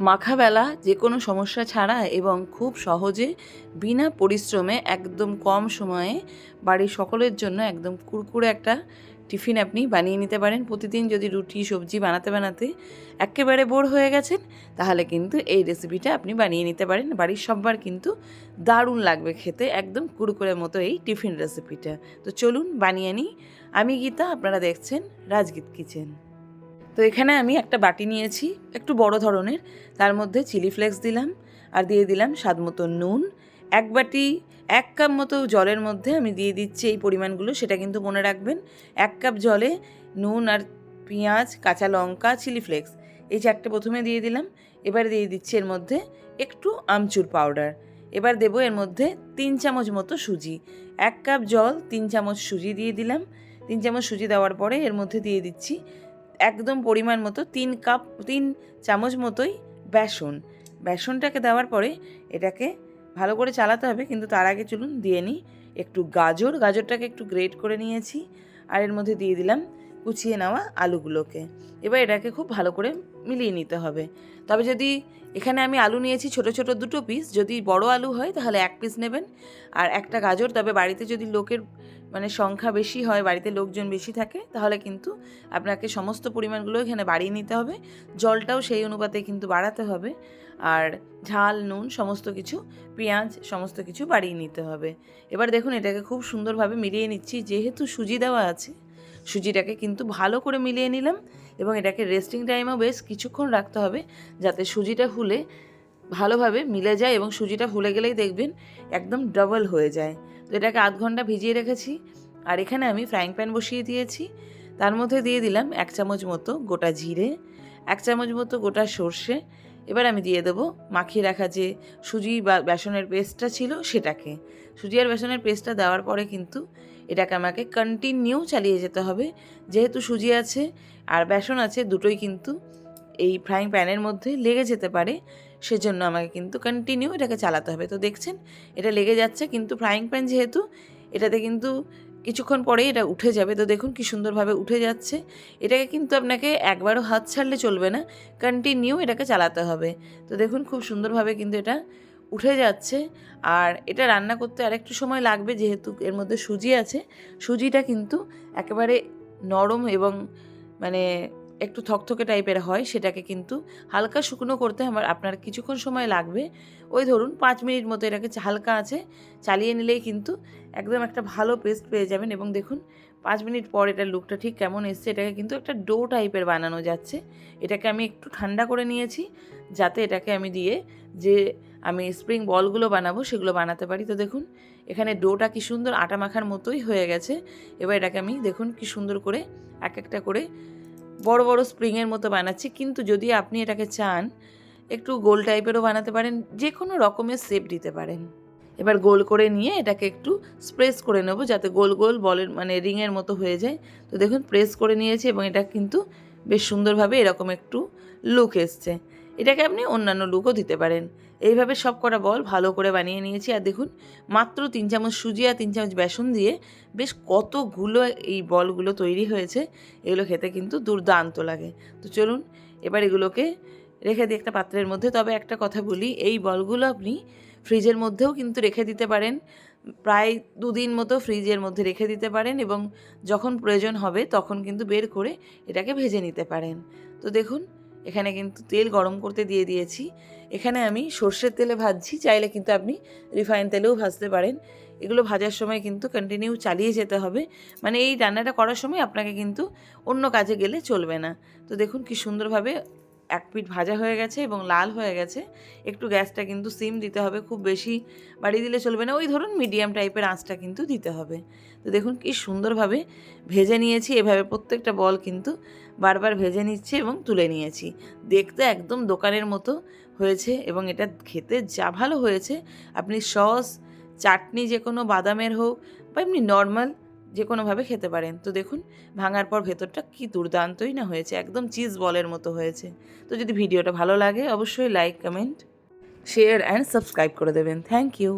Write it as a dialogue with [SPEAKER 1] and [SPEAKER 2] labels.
[SPEAKER 1] মাখাবেলা যে কোনো সমস্যা ছাড়া এবং খুব সহজে বিনা পরিশ্রমে একদম কম সময়ে বাড়ির সকলের জন্য একদম কুরকুরে একটা টিফিন আপনি বানিয়ে নিতে পারেন। প্রতিদিন যদি রুটি, সবজি বানাতে বানাতে একেবারে বোর হয়ে গেছেন, তাহলে কিন্তু এই রেসিপিটা আপনি বানিয়ে নিতে পারেন। বাড়ির সববার কিন্তু দারুণ লাগবে খেতে, একদম কুরকুরের মতো এই টিফিন রেসিপিটা তো চলুন বানিয়ে নিই। আমি গীতা, আপনারা দেখছেন রাজগীত কিচেন। তো এখানে আমি একটা বাটি নিয়েছি, একটু বড় ধরনের। তার মধ্যে চিলি ফ্লেক্স দিলাম আর দিয়ে দিলাম স্বাদ মতো নুন। এক বাটি, এক কাপ মতো জলের মধ্যে আমি দিয়ে দিচ্ছি এই পরিমাণগুলো, সেটা কিন্তু মনে রাখবেন। এক কাপ জলে নুন আর পেঁয়াজ, কাঁচা লঙ্কা, চিলি ফ্লেক্স। এই চারটে প্রথমে দিয়ে দিলাম। এবার দিয়ে দিচ্ছি এর মধ্যে একটু আমচুর পাউডার। এবার দেবো এর মধ্যে তিন চামচ মতো সুজি। এক কাপ জল, তিন চামচ সুজি দিয়ে দিলাম। তিন চামচ সুজি দেওয়ার পরে এর মধ্যে দিয়ে দিচ্ছি একদম পরিমাণ মতো তিন কাপ, তিন চামচ মতোই বেসন। বেসনটাকে দেওয়ার পরে এটাকে ভালো করে চালাতে হবে, কিন্তু তার আগে চলুন দিয়ে নিই। একটু গাজর, গাজরটাকে একটু গ্রেট করে নিয়েছি, আর এর মধ্যে দিয়ে দিলাম কুচিয়ে নেওয়া আলুগুলোকে। এবার এটাকে খুব ভালো করে মিলিয়ে নিতে হবে। তবে যদি এখানে আমি আলু নিয়েছি ছোট ছোট দুটো পিস যদি বড় আলু হয় তাহলে এক পিস নেবেন। আর একটা গাজর, তবে বাড়িতে যদি লোকের মানে সংখ্যা বেশি হয়, বাড়িতে লোকজন বেশি থাকে, তাহলে কিন্তু আপনাকে সমস্ত পরিমাণগুলো এখানে বাড়িয়ে নিতে হবে। জলটাও সেই অনুপাতে কিন্তু বাড়াতে হবে। আর ঝাল, নুন সমস্ত কিছু, পেঁয়াজ সমস্ত কিছু বাড়িয়ে নিতে হবে। এবার দেখুন এটাকে খুব সুন্দরভাবে মিলিয়ে নিচ্ছি। যেহেতু সুজি দেওয়া আছে সুজিটাকে কিন্তু ভালো করে মিলিয়ে নিলাম এবং এটাকে রেস্টিং টাইমেও বেশ কিছুক্ষণ রাখতে হবে যাতে সুজিটা ফুলে ভালোভাবে মিলে যায় এবং সুজিটা ফুলে গেলেই দেখবেন একদম ডবল হয়ে যায়। তো এটাকে আধ ঘণ্টা ভিজিয়ে রেখেছি আর এখানে আমি ফ্রাইং প্যান বসিয়ে দিয়েছি। তার মধ্যে দিয়ে দিলাম এক চামচ মতো গোটা জিরে, এক চামচ মতো গোটা সর্ষে এবার আমি দিয়ে দেবো মাখিয়ে রাখা যে সুজি বা বেসনের পেস্টটা ছিল সেটাকে। সুজি আর বেসনের পেস্টটা দেওয়ার পরে কিন্তু এটাকে আমাকে কন্টিনিউ চালিয়ে যেতে হবে। যেহেতু সুজি আছে আর বেসন আছে, দুটোই কিন্তু এই ফ্রাইং প্যানের মধ্যে লেগে যেতে পারে, সেজন্য আমাকে কিন্তু কন্টিনিউ এটাকে চালাতে হবে। তো দেখছেন, এটা লেগে যাচ্ছে, কিন্তু ফ্রাইং প্যান যেহেতু, এটাতে কিন্তু কিছুক্ষণ পরে এটা উঠে যাবে। তো দেখুন কি সুন্দরভাবে উঠে যাচ্ছে। এটাকে কিন্তু আপনাকে একবারও হাত ছাড়লে চলবে না। কন্টিনিউ এটাকে চালাতে হবে। তো দেখুন খুব সুন্দরভাবে কিন্তু এটা উঠে যাচ্ছে। আর এটা রান্না করতে আরেকটু সময় লাগবে যেহেতু এর মধ্যে সুজি আছে। সুজিটা কিন্তু একেবারে নরম এবং মানে একটু থকথকে টাইপের হয়, সেটাকে কিন্তু হালকা শুকনো করতে আমার আপনার কিছুক্ষণ সময় লাগবে। ওই ধরুন পাঁচ মিনিট মতো এটাকে হালকা আছে, চালিয়ে নিলেই কিন্তু একদম একটা ভালো পেস্ট পেয়ে যাবেন এবং দেখুন পাঁচ মিনিট পর এটার লুকটা ঠিক কেমন এসছে, এটাকে কিন্তু একটা ডো টাইপের বানানো যাচ্ছে। এটাকে আমি একটু ঠান্ডা করে নিয়েছি, যাতে এটাকে আমি দিয়ে যে আমি স্প্রিং বলগুলো বানাবো সেগুলো বানাতে পারি। তো দেখুন এখানে ডোটা কি সুন্দর আটা মাখার মতোই হয়ে গেছে। এবার এটাকে আমি দেখুন কি সুন্দর করে এক একটা করে বড় বড় স্প্রিংয়ের মতো বানাচ্ছি। কিন্তু যদি আপনি এটাকে চান, একটু গোল টাইপেরও বানাতে পারেন যে কোনো রকমের শেপ দিতে পারেন। এবার গোল করে নিয়ে এটাকে একটু স্প্রেস করে নেব, যাতে গোল গোল বলের মানে রিংয়ের মতো হয়ে যায়। তো দেখুন প্রেস করে নিয়েছি এবং এটা কিন্তু বেশ সুন্দরভাবে এরকম একটু লুক এসছে। এটাকে আপনি অন্যান্য লুকও দিতে পারেন। এইভাবে সব কটা বল ভালো করে বানিয়ে নিয়েছি। আর দেখুন, মাত্র তিন চামচ সুজি আর তিন চামচ বেসন দিয়ে বেশ কতগুলো এই বলগুলো তৈরি হয়েছে। এগুলো খেতে কিন্তু দুর্দান্ত লাগে। তো চলুন, এবার এগুলোকে রেখে দিই একটা পাত্রের মধ্যে। তবে একটা কথা বলি, এই বলগুলো আপনি ফ্রিজের মধ্যেও কিন্তু রেখে দিতে পারেন। প্রায় দুদিন মতো ফ্রিজের মধ্যে রেখে দিতে পারেন এবং যখন প্রয়োজন হবে তখন কিন্তু বের করে এটাকে ভেজে নিতে পারেন। তো দেখুন এখানে কিন্তু তেল গরম করতে দিয়ে দিয়েছি। এখানে আমি সর্ষের তেলে ভাজছি, চাইলে কিন্তু আপনি রিফাইন তেলেও ভাজতে পারেন। এগুলো ভাজার সময় কিন্তু কন্টিনিউ চালিয়ে যেতে হবে। মানে এই রান্নাটা করার সময় আপনাকে কিন্তু অন্য কাজে গেলে চলবে না। তো দেখুন কি সুন্দরভাবে এক পিঠ ভাজা হয়ে গেছে এবং লাল হয়ে গেছে। একটু গ্যাসটা কিন্তু সিম দিতে হবে, খুব বেশি বাড়িয়ে দিলে চলবে না। ওই ধরুন মিডিয়াম টাইপের আঁচটা কিন্তু দিতে হবে। তো দেখুন কি সুন্দরভাবে ভেজে নিয়েছি, এভাবে প্রত্যেকটা বল কিন্তু বারবার ভেজে নিচ্ছে এবং তুলে নিয়েছি। দেখতে একদম দোকানের মতো হয়েছে এবং এটা খেতে যা ভালো হয়েছে। আপনি সস, চাটনি যে কোনো বাদামের হোক বা এমনি নর্মাল যে কোনোভাবে খেতে পারেন। তো দেখুন, ভাঙার পর ভেতরটা কি দুর্দান্তই না হয়েছে, একদম চিজ বলের মতো হয়েছে। তো যদি ভিডিওটা ভালো লাগে, অবশ্যই like comment share and subscribe করে দেবেন। Thank you